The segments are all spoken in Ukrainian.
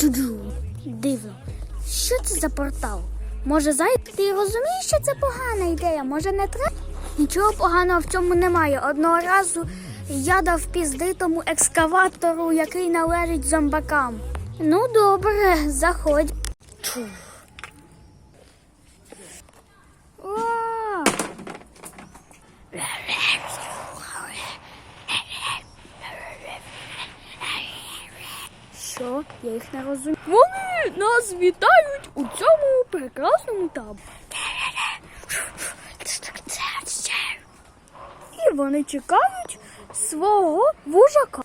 Ту-ду. Дивно. Що це за портал? Може, зай... Ти розумієш, що це погана ідея? Може, не треба? Нічого поганого в цьому немає. Одного разу я дав піздитому екскаватору, який належить зомбакам. Ну, добре, заходь. Чу. О! Що? Я їх не розумію. Вони нас вітають у цьому прекрасному таборі. І вони чекають свого вужака.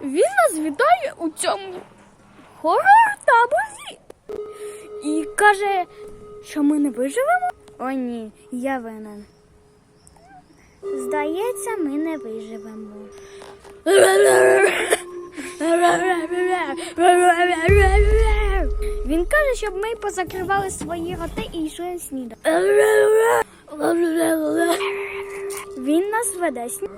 Він нас вітає у цьому хорор таборі і каже, що ми не виживемо. О, ні, я винен. Здається, ми не виживемо. Він каже, щоб ми позакривали свої роти і йшли снідати. Він нас веде сні-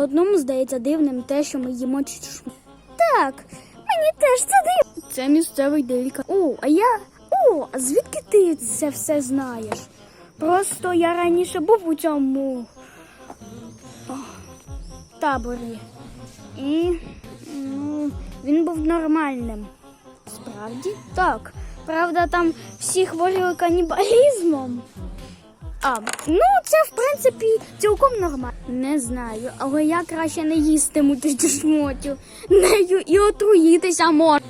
Одному здається дивним те, що ми їмо чушму. Так, мені теж це дивно. Це місцевий делікат. О, а я. О, а звідки ти це все знаєш? Просто я раніше був у цьому о, таборі. І ну, він був нормальним. Справді? Так. Правда, там всі хворіли канібалізмом. А, ну це в принципі цілком нормально. Не знаю, але я краще не їстиму ту шмотю. Нею і отруїтися можна.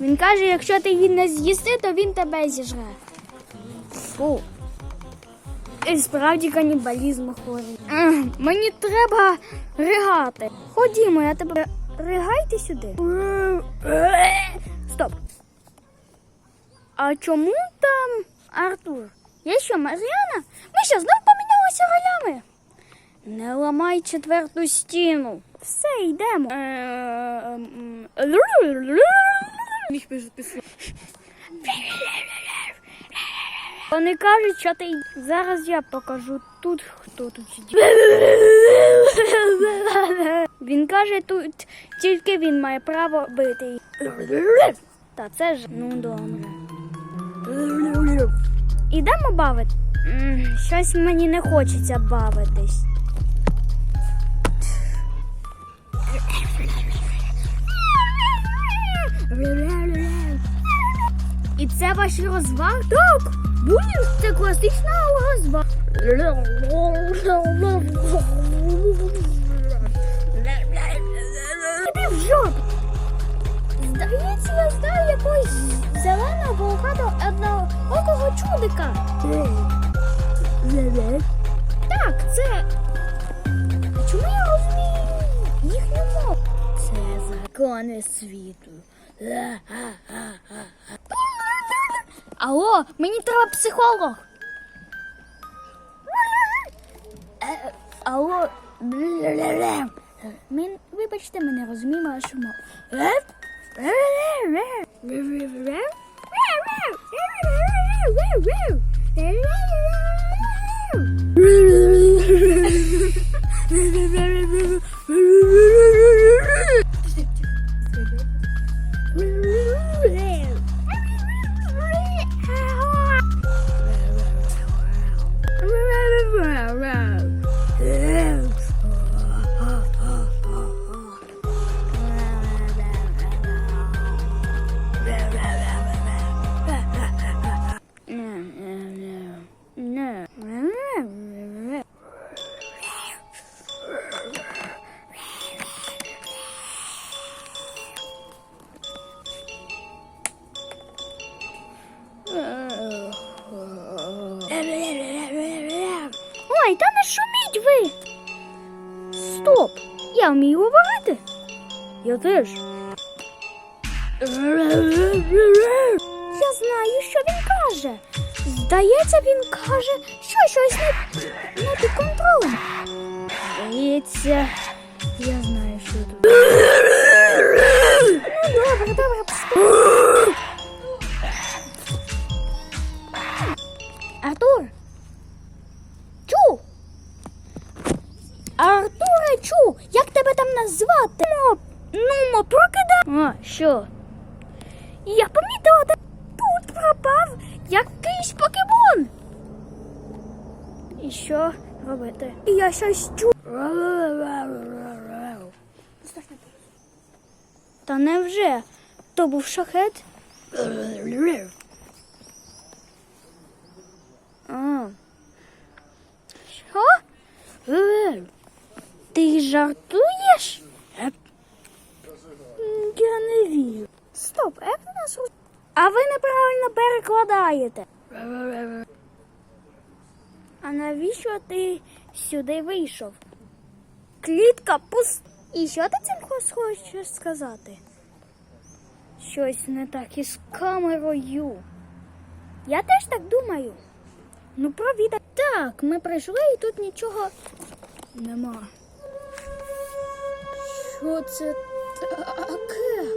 Він каже, якщо ти її не з'їси, то він тебе зіжре. Фу. І справді канібалізм хворий. Мені треба ригати. Ходімо, я тебе ригайте сюди. Стоп. А чому там Артур? Я що, Мар'яна? Ми що, знов помінялися ролями? Не ламай четверту стіну. Все, йдемо. Міг писати. Вони кажуть, що ти. Зараз я покажу тут, хто тут сидить. Він каже, тут тільки він має право бити. Та це ж ну добре. Ідемо бавити. Щось мені не хочеться бавитись. І це ваші розваги? Так, булінг це класична розвага. Іди в жопу. Здається, я знаю якогось зеленого волохатого одноокого чудика. Так, це. Чому я розумію їхню мову? Це закони світу. Алло, мені треба психолог. Е, Алло. Ми, вибачте, ми не розуміємо вашу мову. Woo! Стоп! Я вмію говорити. Я теж. Я знаю, що він каже. Здається, він каже, що щось не, не під контролем. Здається, я знаю, що тут. Ну, добре, добре, поспи. Що? Я помітила, де тут пропав якийсь покемон. І що робити? І я щось чую. Та невже? То був шахет? А. Що? Ти жартуєш? Я не вірю. Стоп, як ви нас А ви неправильно перекладаєте. А навіщо ти сюди вийшов? Клітка пуст. І що ти цим хо- хочеш сказати? Щось не так із камерою. Я теж так думаю. Ну, провідай. Так, ми прийшли і тут нічого нема. Що це таке?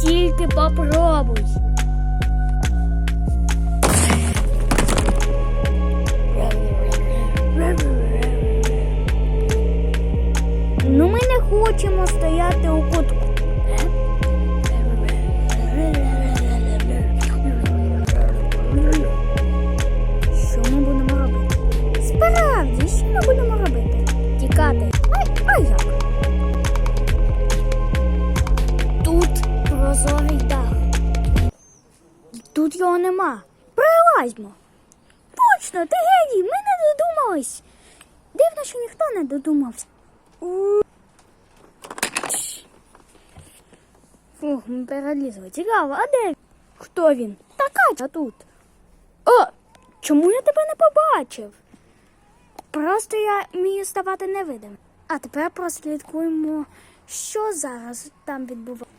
Тільки попробуй. Прилазьмо. Точно, ти геній, ми не додумались. Дивно, що ніхто не додумався. Фух, ми перелізли. Цікаво, а де? Хто він? Та Катя тут. О, чому я тебе не побачив? Просто я вмію ставати невидим. А тепер прослідкуємо, що зараз там відбувається.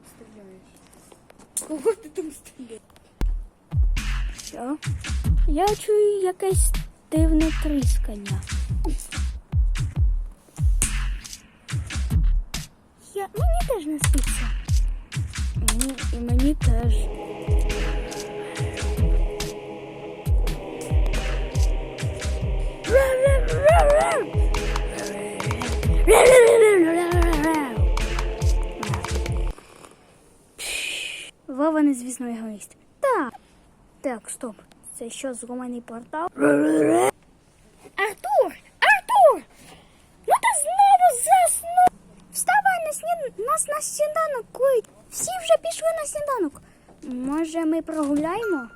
Там стріляєш? Кого ти там стріляєш? Що? Я чую якесь дивне тріскання. Я... Мені теж не спиться. Мені, і мені теж. Вова не звісно егоїст. Так. Так, стоп. Це що, зламаний портал? Артур! Артур! Ну ти знову заснув! Вставай на сні... нас на сніданок клич. Всі вже пішли на сніданок. Може, ми прогуляємо?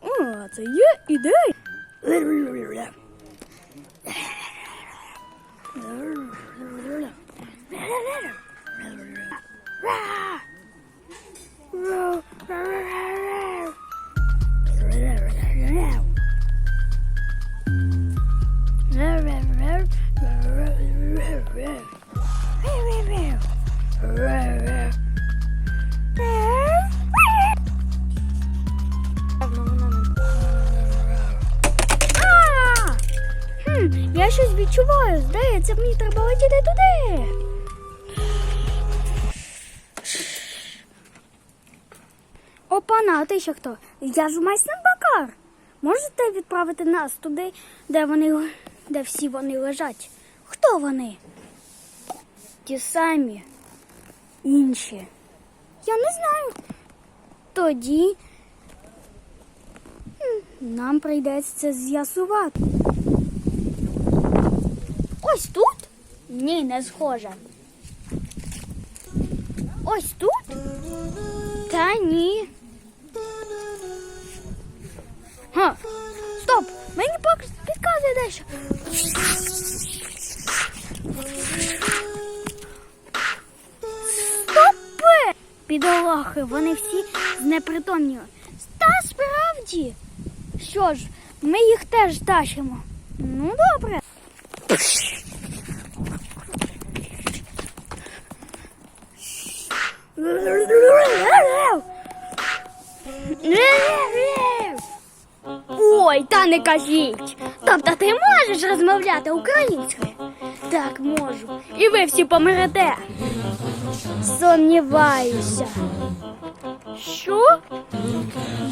О, це є ідея. А! Я щось відчуваю. Здається, мені треба летіти туди. Опана, а ти ще хто? Я ж майстер Бакар. Можете відправити нас туди, де вони де всі вони лежать? Хто вони? Ті самі. Інші. Я не знаю. Тоді нам прийдеться це з'ясувати. Ось тут? Ні, не схоже. Ось тут? Та ні. Га. Стоп! Мені підказує дещо. Стопи! Підолахи, вони всі знепритомні. Та справді. Що ж, ми їх теж тащимо. Ну, добре. Ой, та не кажіть. Тобто ти можеш розмовляти українською? Так, можу. І ви всі помрете. Сумніваюся. Що?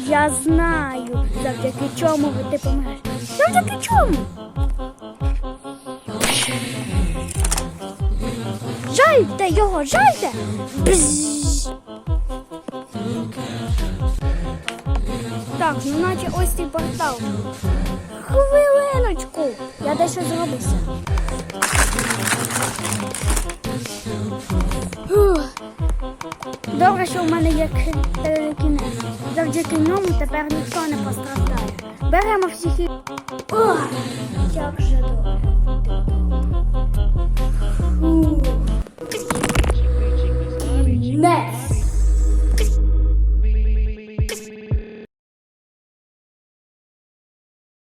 Я знаю, завдяки чому ви ти помреш. Завдяки чому? Жальте його, жальте! Бзз. так, ну наче ось цей портал. Хвилиночку. Я дещо зробився. Добре, що в мене є е, кінець. Завдяки ньому тепер ніхто не постраждає. Беремо всіх і... О, як же добре. Фу. Next.